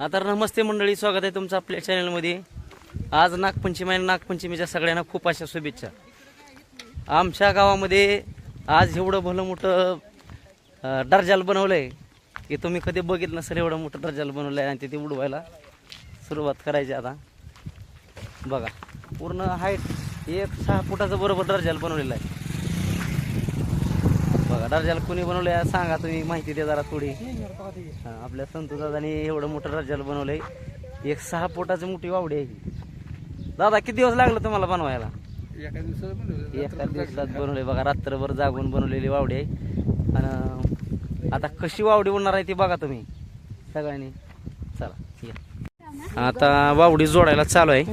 हा तर नमस्ते मंडळी स्वागत आहे तुमचं आपल्या चॅनलमध्ये आज नागपंचमी आणि नागपंचमीच्या सगळ्यांना खूप अशा शुभेच्छा. आमच्या गावामध्ये आज एवढं भलं मोठं दर्जाल बनवलं आहे की तुम्ही कधी बघितलं नसेल एवढं मोठं दर्जाल बनवलं आहे आणि ते उडवायला सुरुवात करायची आता. बघा पूर्ण हाईट एक सहा फुटाचं बरोबर दर्जाल बनवलेलं आहे. बघा दर्जाला कोणी बनवलं आहे सांगा तुम्ही माहिती द्या जरा थोडी. हा, आपल्या संतू दादानी एवढं मोठं रजाल बनवलंय. एक सहा पोटाची मोठी वावडी आहे ही. दादा किती दिवस लागलं तुम्हाला बनवायला? एका दिवसाला बनवलं. एका दिवसात बनवले बघा रात्रभर जागून बनवलेली वावडी आहे. आणि आता कशी वावडी बनणार आहे ती बघा तुम्ही. सगळ्यांनी. चला या. आता वावडी जोडायला चालू आहे.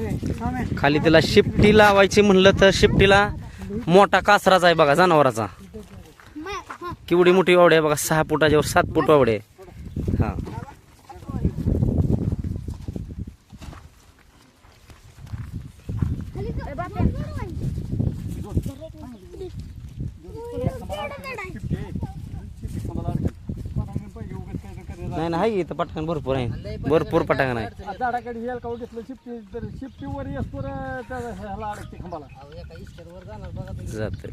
खाली तिला शिफ्टी लावायची म्हणलं तर शिफ्टीला मोठा कासराचा आहे बघा जनावराचा. केवढी मोठी वावडी आहे बघा सहा फुटाच्यावर सात फूट वावडी आहे. हा. नाही ना आहे इथं पटांगण भरपूर आहे. भरपूर पटांगण आहे. झाडाकडे यायला का घेतलं शिफ्टी तर शिफ्टीवर येसतोर त्याला ह्याला अडकते खांबाला. जात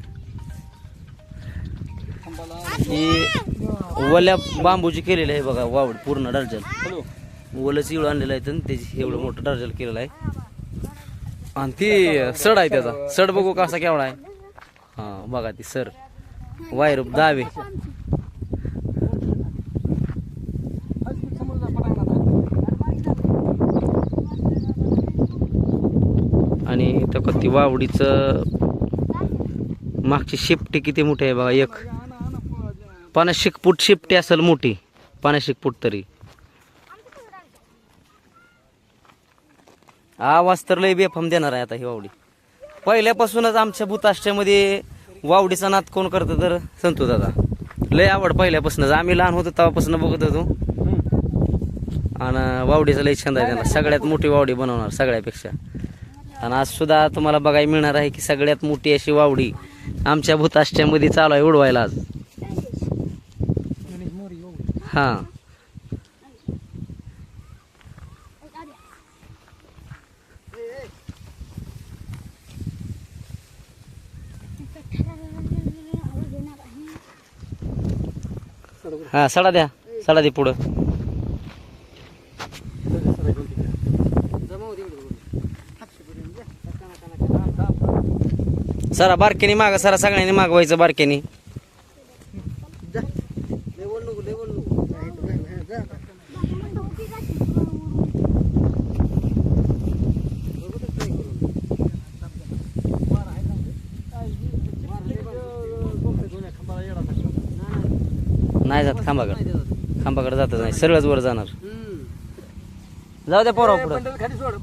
ही वल्या बांबूची केलेली आहे बघा वावड पूर्ण डर्जल ओलं चिवळ आणलेलं आहे तर त्याची एवढं मोठं डर्जल केलेलं आहे. आणि ती सड आहे त्याचा. सड बघू कसा केवढा आहे. हा बघा ती सर वायर दावे. आणि तर ती वावडीचं मागची शिफ्टी किती मोठी आहे बघा एक. आणा फूट शिफ्टी असेल मोठी. पन्नास फूट तरी. आवाज तर लय बेफाम देणार आहे आता ही वावडी. पहिल्यापासूनच आमच्या भूताष्ट्यामध्ये वावडीचा नाद कोण करतं तर संतू दादा. लय आवड पहिल्यापासूनच. आम्ही लहान होतो तेव्हापासून बघत होतो. आणि वावडीचा लय छंद आहे त्यांना. सगळ्यात मोठी वावडी बनवणार सगळ्यापेक्षा. आणि आज सुद्धा तुम्हाला बघायला मिळणार आहे की सगळ्यात मोठी अशी वावडी आमच्या भूताष्ट्यामध्ये चालू आहे उडवायला आज. हो. हां हां सडा द्या. सडा दे पुढं. सरा बारकेनी मागा सरा सगळ्यांनी मागवायचं बारकेनी. नाही जात खांबाकडे. खांबाकडे जातच नाही सरळच वर जाणार. जाऊ द्या पोरा पुढं.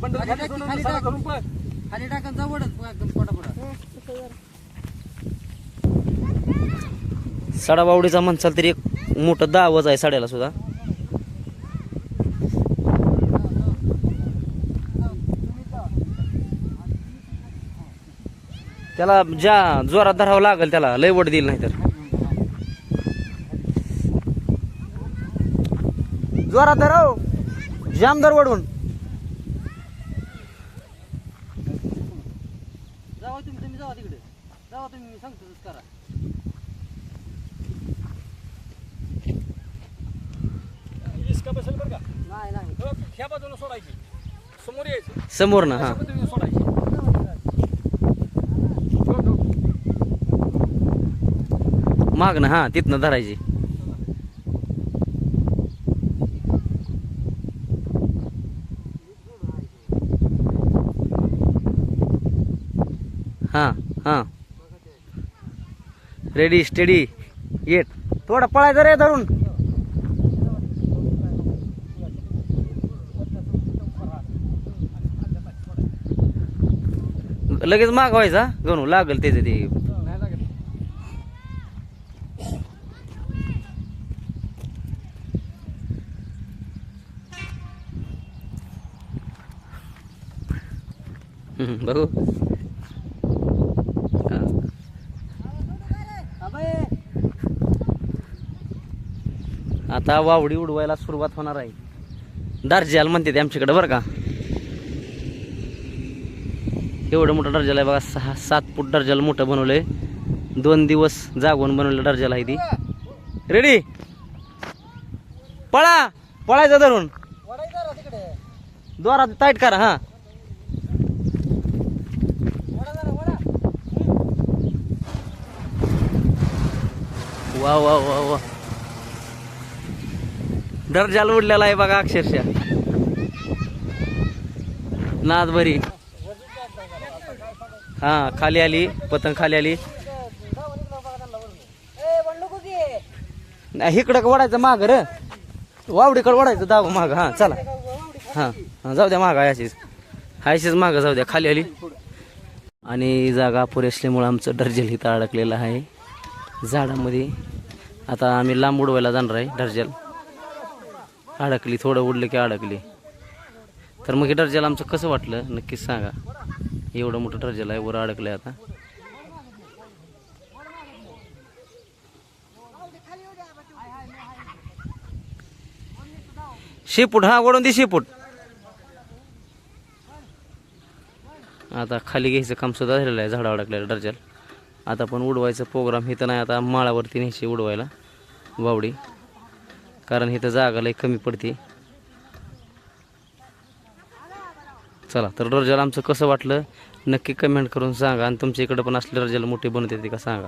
बंडल खाली टाकून. जवळच पटापटा सडाबावडीचा म्हणसाल तरी एक मोठं दावच आहे साड्याला सुद्धा. त्याला ज्या जोरात धरावं लागेल त्याला लय वड देईल नाही तर जोरात धराव जाम दर वडून. जावा तुम्ही तुम्ही जावा तिकडे. जावा तुम्ही मी सांगतो करा. इसका बसेल बरं का? नाही नाही. हो, ह्या बाजूला सोडायची. समोर यायचं. समोर ना हा. अशा पद्धतीने सोडायची. हो, हो. माग ना हा तिथनं धरायची. हां. रेडी स्टेडी येट थोडा पळायचं रे धरून. लगेच मागवायचा गणू लागल त्याचं ते. बघू. आता वावडी उडवायला सुरुवात होणार आहे. दार्जियाल म्हणते ते आमच्याकडे बरं का. एवढं मोठं डर्जल आहे बघा सहा सात फूट दर्जाला मोठं बनवलंय. दोन दिवस जागून बनवलं दर्जाला आहे ती. रेडी पळा! पळायचं धरून. वडायचं द्वारा टाईट करा हा. वा वा वा वा. दर्जाल उडलेला आहे बघा अक्षरशः. नाद बरी. हा खाली आली पतंग खाली आली. नाही, इकडं वडायचं माग र. वावडीकडे वडायचं दाव माग. हा चला. हा जाऊ द्या माग अशीच हायशीच माग जाऊ द्या खाली आली. आणि जागा पुरे असल्यामुळं आमचं डर्जल इथं अडकलेलं आहे. झाडामध्ये. आता आम्ही लांब उडवायला जाणार आहे डर्जल. अडकली थोडं उडलं की अडकली. तर मग हे डर्जल आमचं कसं वाटलं? नक्कीच सांगा. एवढं मोठं डर्जल आहे वर अडकलं आहे आता. शेपूट हा ओढून दे शेपूट. आता खाली घ्यायचं काम सुद्धा झालेलं आहे झाडा अडकलेलं डर्जल आता पण उडवायचं प्रोग्राम हे तर नाही आता माळावरती न्यायची उडवायला. वावडी कारण इथं जागा लई कमी पडते. चला तर डर्जल आमचं कसं वाटलं? नक्की कमेंट करून सांगा. आणि तुमच्या इकडं पण असले डर्जल मोठे बनवते ते का सांगा?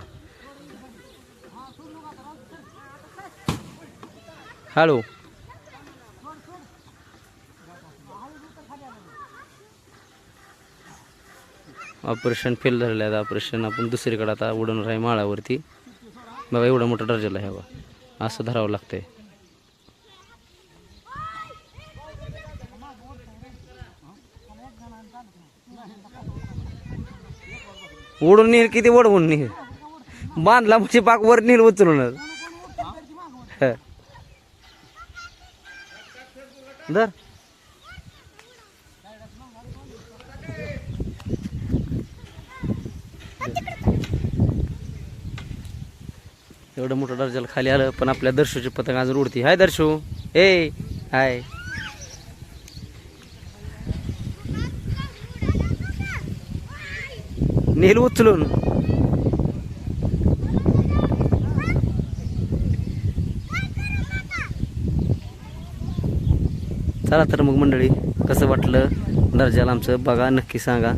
हॅलो ऑपरेशन फेल झालेलं आहे. ऑपरेशन आपण दुसरीकडे आता उडवणार आहे माळावरती. बघा एवढं मोठं दर्जाला ह्यावा बा असं धरावं लागतंय. उडून नेल किती वडवून नेल. बांधला म्हणजे पाक वर नेल उचलून हं. धर. एवढं मोठं दर्जाला खाली आलं पण आपल्या दर्शूची पतंग अजून उडती. हाय दर्शू. ए हाय. नेल उचलून चला तर मग मंडळी कसं वाटलं दर्जाला आमचं बघा नक्की सांगा